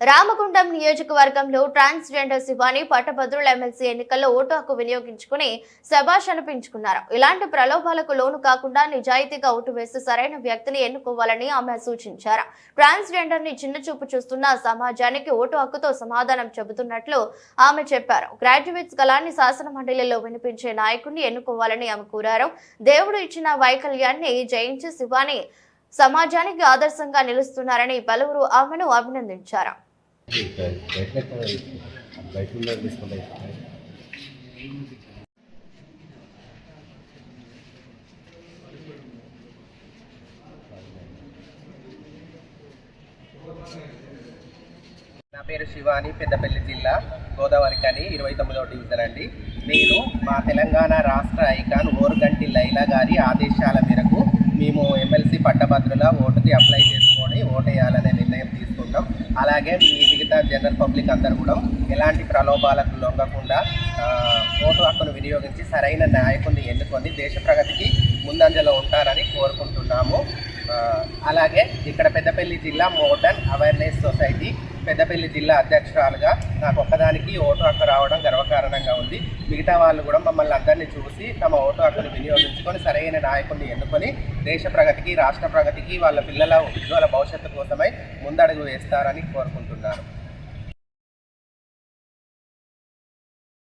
రామగుండం నియోజకవర్గంలో ట్రాన్స్జెండర్ శివాని పట్టభద్రుల ఎమ్మెల్సీ ఎన్నికల్లో ఓటు హక్కు వినియోగించుకుని శభాష్ అనిపించుకున్నారు ఇలాంటి ప్రలోభాలకు లోను కాకుండా నిజాయితీగా ఓటు వేసి సరైన వ్యక్తిని ఎన్నుకోవాలని ఆమె సూచించారు. ట్రాన్స్జెండర్ని చిన్న చూపు చూస్తున్న సమాజానికి ఓటు హక్కుతో సమాధానం చెబుతున్నట్లు ఆమె చెప్పారు. గ్రాడ్యుయేట్స్ కళాన్ని శాసన మండలిలో వినిపించే నాయకుడిని ఎన్నుకోవాలని ఆమె కోరారు. దేవుడు ఇచ్చిన వైకల్యాన్ని జయించి శివాని సమాజానికి ఆదర్శంగా నిలుస్తున్నారని పలువురు ఆమెను అభినందించారు. బయట నా పేరు శివాని పెద్దపల్లి జిల్లా గోదావరి కని ఇరవై తొమ్మిదవ డివిజన్ అండి. నేను మా తెలంగాణ రాష్ట్ర ఐకాన్ ఓరుగంటి లైలా గారి ఆదేశాల మేరకు మేము ఎమ్మెల్సీ పట్టభద్రుల ఓటుకి అప్లై చేస్తాం అలాగే మీ మిగతా జనరల్ పబ్లిక్ అందరూ కూడా ఎలాంటి ప్రలోభాలకు లొంగకుండా ఓటు హక్కును వినియోగించి సరైన నాయకుడిని ఎన్నుకొని దేశ ప్రగతికి ముందంజలో ఉంటారని కోరుకుంటున్నాము. అలాగే ఇక్కడ పెద్దపల్లి జిల్లా మోడర్న్ అవేర్నెస్ సొసైటీ పెద్దపల్లి జిల్లా అధ్యక్షురాలుగా నాకు ఒక్కదానికి ఓటు హక్కు రావడం గర్వకారణంగా ఉంది. మిగతా వాళ్ళు కూడా మమ్మల్ని అందరినీ చూసి తమ ఓటు హక్కును వినియోగించుకొని సరైన నాయకుడిని ఎన్నుకొని దేశ ప్రగతికి రాష్ట్ర ప్రగతికి వాళ్ళ పిల్లల ఉజ్వల భవిష్యత్తు కోసమై ముందడుగు వేస్తారని కోరుకుంటున్నాను